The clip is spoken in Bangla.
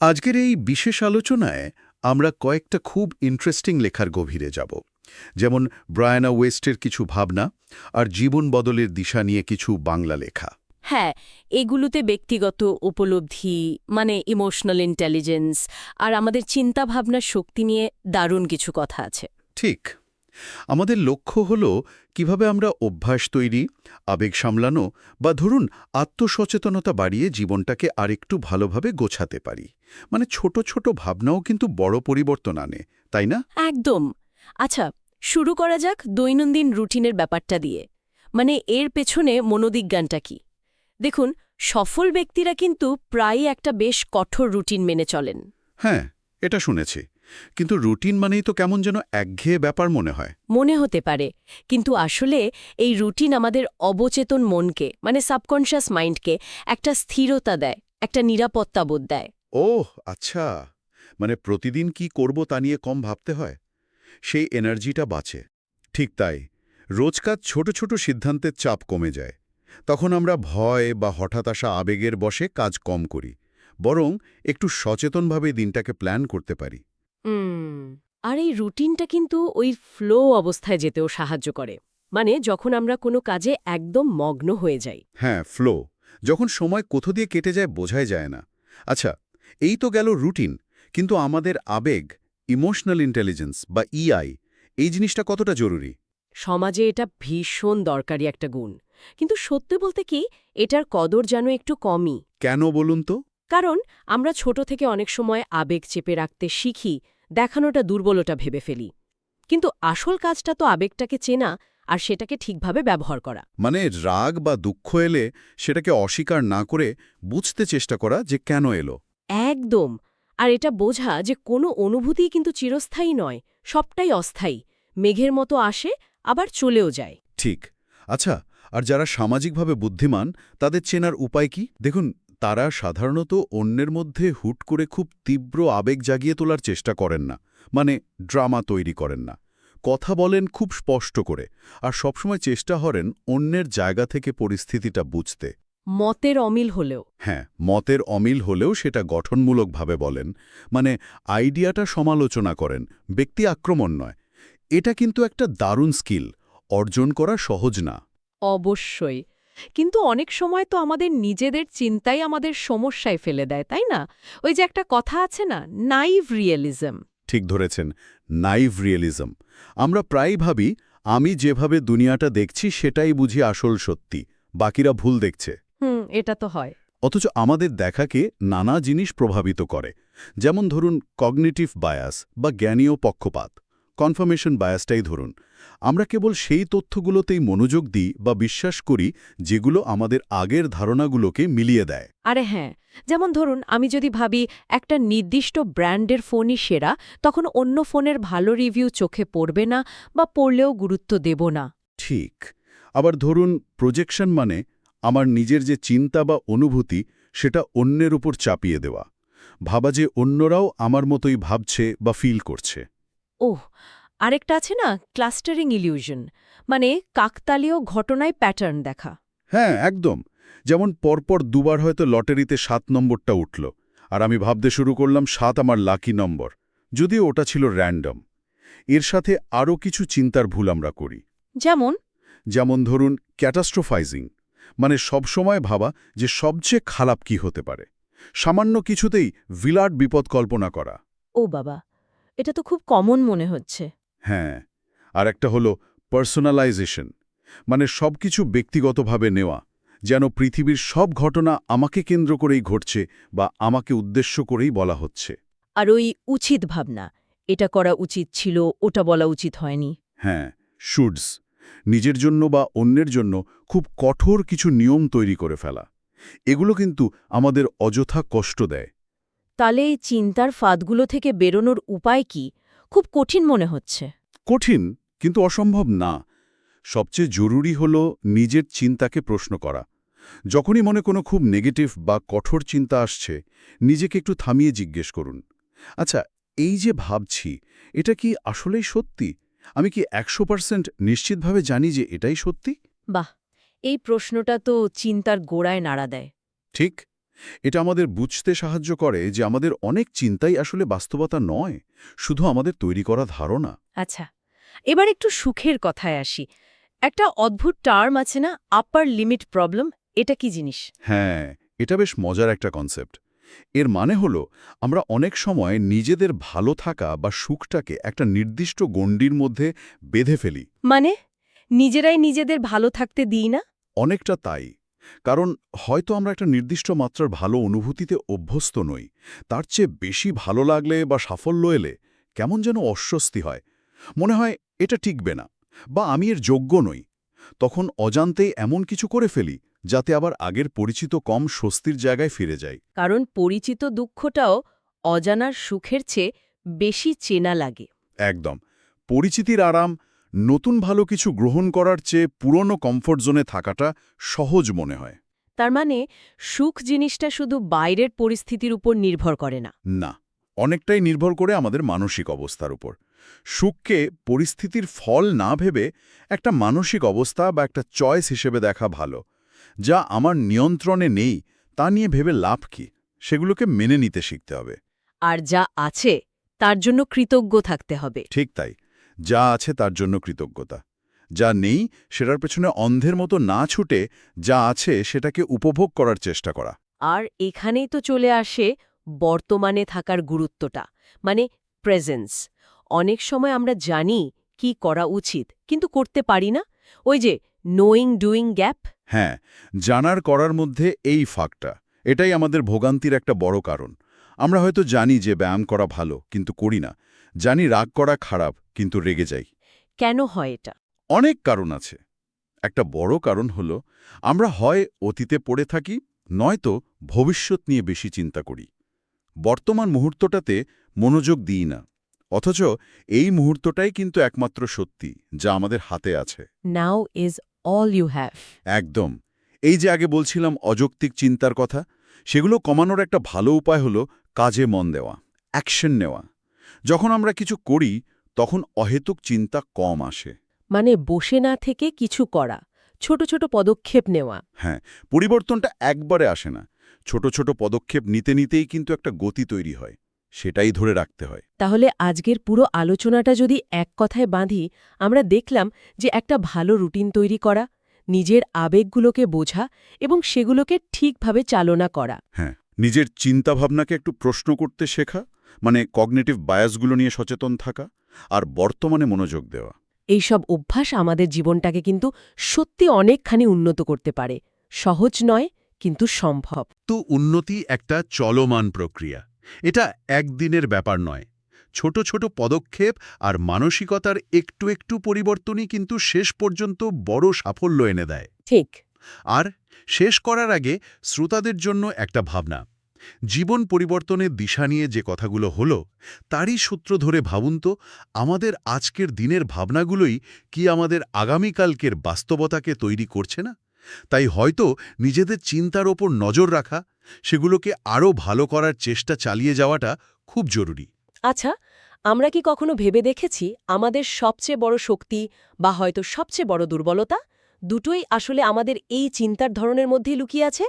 আজকের এই বিশেষ আলোচনায় আমরা কয়েকটা খুব ইন্টারেস্টিং লেখার গভীরে যাব। যেমন ব্রায়ানা ওয়েস্টের কিছু ভাবনা আর জীবন বদলের দিশা নিয়ে কিছু বাংলা লেখা। হ্যাঁ এগুলোতে ব্যক্তিগত উপলব্ধি মানে ইমোশনাল ইন্টেলিজেন্স আর আমাদের চিন্তাভাবনার শক্তি নিয়ে দারুণ কিছু কথা আছে। ঠিক। আমাদের লক্ষ্য হল কীভাবে আমরা অভ্যাস তৈরি আবেগ সামলানো বা ধরুন আত্মসচেতনতা বাড়িয়ে জীবনটাকে আরেকটু ভালোভাবে গোছাতে পারি। মানে ছোট ছোট ভাবনাও কিন্তু বড় পরিবর্তন আনে তাই না? একদম। আচ্ছা শুরু করা যাক দৈনন্দিন রুটিনের ব্যাপারটা দিয়ে। মানে এর পেছনে মনোবিজ্ঞানটা কি? দেখুন সফল ব্যক্তিরা কিন্তু প্রায়ই একটা বেশ কঠোর রুটিন মেনে চলেন। হ্যাঁ এটা শুনেছি। কিন্তু রুটিন মানেই তো কেমন যেন একঘেয়ে ব্যাপার মনে হয়। মনে হতে পারে। কিন্তু আসলে এই রুটিন আমাদের অবচেতন মনকে মানে সাবকনশিয়াস মাইন্ডকে একটা স্থিরতা দেয় একটা নিরাপত্তা বোধ দেয়। ওহ আচ্ছা। মানে প্রতিদিন কি করব তা নিয়ে কম ভাবতে হয়? সেই এনার্জিটা বাঁচে। ঠিক তাই। রোজকার ছোট ছোট সিদ্ধান্তের চাপ কমে যায়। তখন আমরা ভয় বা হঠাৎ আসা আবেগের বসে কাজ কম করি বরং একটু সচেতনভাবে দিনটাকে প্ল্যান করতে পারি। আর এই রুটিনটা কিন্তু ওই ফ্লো অবস্থায় যেতেও সাহায্য করে। মানে যখন আমরা কোনো কাজে একদম মগ্ন হয়ে যাই। হ্যাঁ ফ্লো। যখন সময় কোথা দিয়ে কেটে যায় বোঝাই যায় না। আচ্ছা এই তো গেল রুটিন কিন্তু আমাদের আবেগ ইমোশনাল ইন্টেলিজেন্স বা ইআই এই জিনিসটা কতটা জরুরি? সমাজে এটা ভীষণ দরকারি একটা গুণ। কিন্তু সত্যি বলতে কি এটার কদর যেন একটু কমই। কেন বলুন তো? কারণ আমরা ছোট থেকে অনেক সময় আবেগ চেপে রাখতে শিখি দেখানোটা দুর্বলতা ভেবে ফেলি। কিন্তু আসল কাজটা তো আবেগটাকে চেনা আর সেটাকে ঠিকভাবে ব্যবহার করা। মানে রাগ বা দুঃখ এলে সেটাকে অস্বীকার না করে বুঝতে চেষ্টা করা যে কেন এলো। একদম। আর এটা বোঝা যে কোনো অনুভূতিই কিন্তু চিরস্থায়ী নয়, সবটাই অস্থায়ী। মেঘের মতো আসে, আবার চলেও যায়। ঠিক। আচ্ছা আর যারা সামাজিকভাবে বুদ্ধিমান, তাদের চেনার উপায় কি? দেখুন, তারা সাধারণত অন্যের মধ্যে হুট করে খুব তীব্র আবেগ জাগিয়ে তোলার চেষ্টা করেন না। মানে ড্রামা তৈরি করেন না। কথা বলেন খুব স্পষ্ট করে, আর সবসময় চেষ্টা করেন অন্যের জায়গা থেকে পরিস্থিতিটা বুঝতে। মতের অমিল হলেও। হ্যাঁ মতের অমিল হলেও সেটা গঠনমূলকভাবে বলেন মানে আইডিয়াটা সমালোচনা করেন ব্যক্তি আক্রমণ নয়। এটা কিন্তু একটা দারুণ স্কিল অর্জন করা সহজ না। অবশ্যই। কিন্তু অনেক সময় তো আমাদের নিজেদের চিন্তাই আমাদের সমস্যায় ফেলে দেয় তাই না? ওই যে একটা কথা আছে না নাইভ রিয়েলিজম। ঠিক ধরেছেন নাইভ রিয়েলিজম। আমরা প্রায় ভাবি আমি যেভাবে দুনিয়াটা দেখছি সেটাই বুঝি আসল সত্যি বাকিরা ভুল দেখছে। হুম এটা তো হয়। অথচ আমাদের দেখাকে নানা জিনিস প্রভাবিত করে। যেমন ধরুন কগনিটিভ বায়াস বা জ্ঞানীয় পক্ষপাত। কনফার্মেশন বায়াসটাই ধরুন। আমরা কেবল সেই তথ্যগুলোতেই মনোযোগ দিই বা বিশ্বাস করি যেগুলো আমাদের আগের ধারণাগুলোকে মিলিয়ে দেয়। আরে হ্যাঁ যেমন ধরুন আমি যদি ভাবি একটা নির্দিষ্ট ব্র্যান্ডের ফোনই সেরা তখন অন্য ফোনের ভালো রিভিউ চোখে পড়বে না বা পড়লেও গুরুত্ব দেব না। ঠিক। আবার ধরুন প্রজেকশন মানে আমার নিজের যে চিন্তা বা অনুভূতি সেটা অন্যের উপর চাপিয়ে দেওয়া। ভাবা যে অন্যরাও আমার মতোই ভাবছে বা ফিল করছে। ওহ আরেকটা আছে না ক্লাস্টারিং ইলিউশন মানে কাকতালীয় ঘটনায় প্যাটার্ন দেখা। হ্যাঁ একদম। যেমন পরপর দুবার হয়তো লটারিতে সাত নম্বরটা উঠল আর আমি ভাবতে শুরু করলাম সাত আমার লাকি নম্বর যদিও ওটা ছিল র্যান্ডম এর সাথে আরও কিছু চিন্তার ভুল আমরা করি। যেমন? যেমন ধরুন ক্যাটাস্ট্রোফাইজিং মানে সবসময় ভাবা যে সবচেয়ে খারাপ কি হতে পারে। সামান্য কিছুতেই বিরাট বিপদ কল্পনা করা। ও বাবা এটা তো খুব কমন মনে হচ্ছে। হ্যাঁ আর একটা হলো পার্সোনালাইজেশন মানে সবকিছু ব্যক্তিগতভাবে নেওয়া যেন পৃথিবীর সব ঘটনা আমাকে কেন্দ্র করেই ঘটছে বা আমাকে উদ্দেশ্য করেই বলা হচ্ছে। আর ওই উচিত ভাবনা এটা করা উচিত ছিল ওটা বলা উচিত হয়নি। হ্যাঁ শুডস নিজের জন্য বা অন্যের জন্য খুব কঠোর কিছু নিয়ম তৈরি করে ফেলা। এগুলো কিন্তু আমাদের অযথা কষ্ট দেয়। তাহলে এই চিন্তার ফাঁদগুলো থেকে বেরোনোর উপায় কি? খুব কঠিন মনে হচ্ছে। কঠিন কিন্তু অসম্ভব না। সবচেয়ে জরুরি হল নিজের চিন্তাকে প্রশ্ন করা। যখনই মনে কোনো খুব নেগেটিভ বা কঠোর চিন্তা আসছে নিজেকে একটু থামিয়ে জিজ্ঞেস করুন। আচ্ছা এই যে ভাবছি এটা কি আসলেই সত্যি? আমি কি একশো পার্সেন্ট নিশ্চিতভাবে জানি যে এটাই সত্যি? বাহ এই প্রশ্নটা তো চিন্তার গোড়ায় নাড়া দেয়। ঠিক এটা আমাদের বুঝতে সাহায্য করে যে আমাদের অনেক চিন্তাই আসলে বাস্তবতা নয় শুধু আমাদের তৈরি করা ধারণা। আচ্ছা এবার একটু সুখের কথায় আসি। একটা অদ্ভুত টার্ম আছে না আপার লিমিট প্রবলেম এটা কি জিনিস? হ্যাঁ এটা বেশ মজার একটা কনসেপ্ট এর মানে হলো আমরা অনেক সময় নিজেদের ভালো থাকা বা সুখটাকে একটা নির্দিষ্ট গণ্ডির মধ্যে বেঁধে ফেলি। মানে? নিজেরাই নিজেদের ভালো থাকতে দিই না? অনেকটা তাই। কারণ হয়তো আমরা একটা নির্দিষ্ট মাত্রার ভালো অনুভূতিতে অভ্যস্ত নই। তার চেয়ে বেশি ভালো লাগলে বা সাফল্য এলে কেমন যেন অস্বস্তি হয়। মনে হয় এটা টিকবে না বা আমি এর যোগ্য নই। তখন অজান্তেই এমন কিছু করে ফেলি যাতে আবার আগের পরিচিত কম স্বস্তির জায়গায় ফিরে যায় কারণ পরিচিত দুঃখটাও অজানার সুখের চেয়ে বেশি চেনা লাগে। একদম। পরিচিতির আরাম নতুন ভালো কিছু গ্রহণ করার চেয়ে পুরনো কমফোর্ট জোনে থাকাটা সহজ মনে হয়। তার মানে সুখ জিনিসটা শুধু বাইরের পরিস্থিতির উপর নির্ভর করে না। না অনেকটাই নির্ভর করে আমাদের মানসিক অবস্থার উপর। সুখকে পরিস্থিতির ফল না ভেবে একটা মানসিক অবস্থা বা একটা চয়েস হিসেবে দেখা ভালো। যা আমার নিয়ন্ত্রণে নেই তা নিয়ে ভেবে লাভ কি? সেগুলোকে মেনে নিতে শিখতে হবে। আর যা আছে তার জন্য কৃতজ্ঞ থাকতে হবে। ঠিক তাই। যা আছে তার জন্য কৃতজ্ঞতা। যা নেই সেটার পেছনে অন্ধের মতো না ছুটে যা আছে সেটাকে উপভোগ করার চেষ্টা করা। আর এখানেই তো চলে আসে বর্তমানে থাকার গুরুত্বটা মানে প্রেজেন্স অনেক সময় আমরা জানি কি করা উচিত কিন্তু করতে পারি না। ওই যে নোয়িং ডুইং গ্যাপ হ্যাঁ জানার করার মধ্যে এই ফাঁকটা। এটাই আমাদের ভোগান্তির একটা বড় কারণ। আমরা হয়তো জানি যে ব্যায়াম করা ভালো কিন্তু করি না। জানি রাগ করা খারাপ কিন্তু রেগে যাই। কেন হয় এটা? অনেক কারণ আছে। একটা বড় কারণ হলো আমরা হয় অতীতে পড়ে থাকি নয়তো ভবিষ্যৎ নিয়ে বেশি চিন্তা করি। বর্তমান মুহূর্তটাতে মনোযোগ দিই না। অথচ এই মুহূর্তটাই কিন্তু একমাত্র সত্যি যা আমাদের হাতে আছে। Now is all you have একদম। এই যে আগে বলছিলাম অযৌক্তিক চিন্তার কথা সেগুলো কমানোর একটা ভালো উপায় হলো কাজে মন দেওয়া অ্যাকশন নেওয়া। যখন আমরা কিছু করি তখন অহেতুক চিন্তা কম আসে। মানে বসে না থেকে কিছু করা ছোট ছোট পদক্ষেপ নেওয়া। হ্যাঁ পরিবর্তনটা একবারে আসে না। ছোট ছোট পদক্ষেপ নিতে নিতেই কিন্তু একটা গতি তৈরি হয়। সেটাই ধরে রাখতে হয়। তাহলে আজকের পুরো আলোচনাটা যদি এক কথায় বাঁধি আমরা দেখলাম যে একটা ভালো রুটিন তৈরি করা নিজের আবেগগুলোকে বোঝা এবং সেগুলোকে ঠিকভাবে চালনা করা। হ্যাঁ নিজের চিন্তাভাবনাকে একটু প্রশ্ন করতে শেখা মানে কগনেটিভ বায়াসগুলো নিয়ে সচেতন থাকা আর বর্তমানে মনোযোগ দেওয়া। এইসব অভ্যাস আমাদের জীবনটাকে কিন্তু সত্যি অনেকখানি উন্নত করতে পারে। সহজ নয় কিন্তু সম্ভব। তো উন্নতি একটা চলমান প্রক্রিয়া। এটা একদিনের ব্যাপার নয়। ছোট ছোট পদক্ষেপ আর মানসিকতার একটু একটু পরিবর্তনই কিন্তু শেষ পর্যন্ত বড় সাফল্য এনে দেয়। ঠিক। আর শেষ করার আগে শ্রোতাদের জন্য একটা ভাবনা। জীবন পরিবর্তনের দিশা নিয়ে যে কথাগুলো হলো তারই সূত্র ধরে ভাবুন তো আমাদের আজকের দিনের ভাবনাগুলোই কি আমাদের আগামীকালকের বাস্তবতাকে তৈরি করছে না? তাই হয়তো নিজেদের চিন্তার ওপর নজর রাখা, সেগুলোকে আরও ভালো করার চেষ্টা চালিয়ে যাওয়াটা খুব জরুরি। আচ্ছা আমরা কি কখনো ভেবে দেখেছি আমাদের সবচেয়ে বড় শক্তি বা হয়তো সবচেয়ে বড় দুর্বলতা দুটোই আসলে আমাদের এই চিন্তার ধরনের মধ্যেই লুকিয়ে আছে?